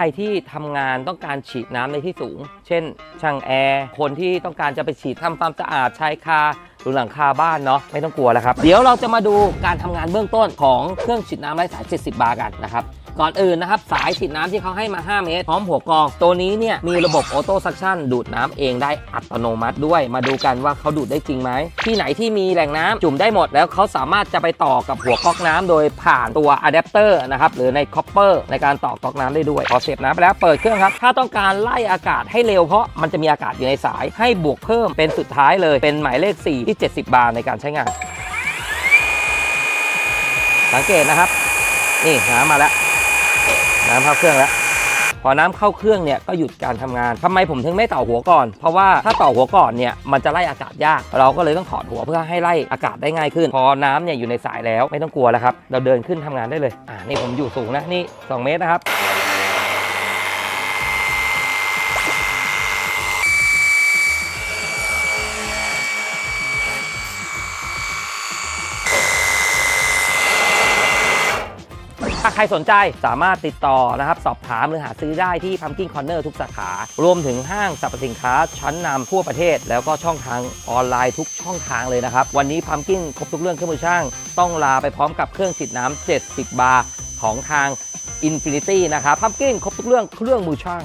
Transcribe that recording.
รที่ทำงานต้องการฉีดน้ำในที่สูง เช่น ช่างแอร์ คนที่ต้องการจะไปฉีดทำความสะอาดชายคา หรือหลังคาบ้านเนาะไม่ต้องกลัวแล้วครับ เดี๋ยวเราจะมาดูการทำงานเบื้องต้นของเครื่องฉีดน้ำไร้สาย 70 บาร์กันนะครับก่อนอื่นนะครับ สายฉีดน้ำที่เขาให้มา 5 เมตร พร้อมหัวกรอง ตัวนี้เนี่ยมีระบบออโต้ซักชั่นดูดน้ำเองได้อัตโนมัติด้วย มาดูกันว่าเขาดูดได้จริงไหม ที่ไหนที่มีแหล่งน้ำจุ่มได้หมด แล้วเขาสามารถจะไปต่อกับหัวก๊อกน้ำโดยผ่านตัวอะแดปเตอร์นะครับหรือในคอปเปอร์ในการต่อก๊อกน้ำได้ด้วย พอเสียบน้ำไปแล้วเปิดเครื่องครับ ถ้าต้องการไล่อากาศให้เร็วเพราะมันจะมีอากาศอยู่ในสายให้บวกเพิ่มเป็นสุดท้ายเลยเป็นหมายเลข 4ที่ 70 บาร์ในการใช้งาน สังเกตนะครับ นี่น้ำมาแล้วน้ำเข้าเครื่องแล้วพอน้ำเข้าเครื่องเนี่ยก็หยุดการทำงานทำไมผมถึงไม่ต่อหัวก่อน เพราะว่าถ้าต่อหัวก่อนเนี่ยมันจะไล่อากาศยาก เราก็เลยต้องถอดหัวเพื่อให้ไล่อากาศได้ง่ายขึ้น พอน้ำเนี่ยอยู่ในสายแล้วไม่ต้องกลัวแล้วครับ เราเดินขึ้นทำงานได้เลย อ่า นี่ผมอยู่สูงนะ นี่ 2 เมตรนะครับ ใครสนใจสามารถติดต่อนะครับสอบถามหรือหาซื้อได้ที่พัมกิ้งคอนเนอร์ทุกสาขารวมถึงห้างสรรพสินค้าชั้นนำทั่วประเทศ แล้วก็ช่องทางออนไลน์ทุกช่องทางเลยนะครับ วันนี้พัมกิ้งครบทุกเรื่องเครื่องมือช่าง ต้องลาไปพร้อมกับเครื่องฉีดน้ำ70 บาร์ของทาง Infinity นะครับพัมกิ้งครบทุกเรื่องเครื่องมือช่าง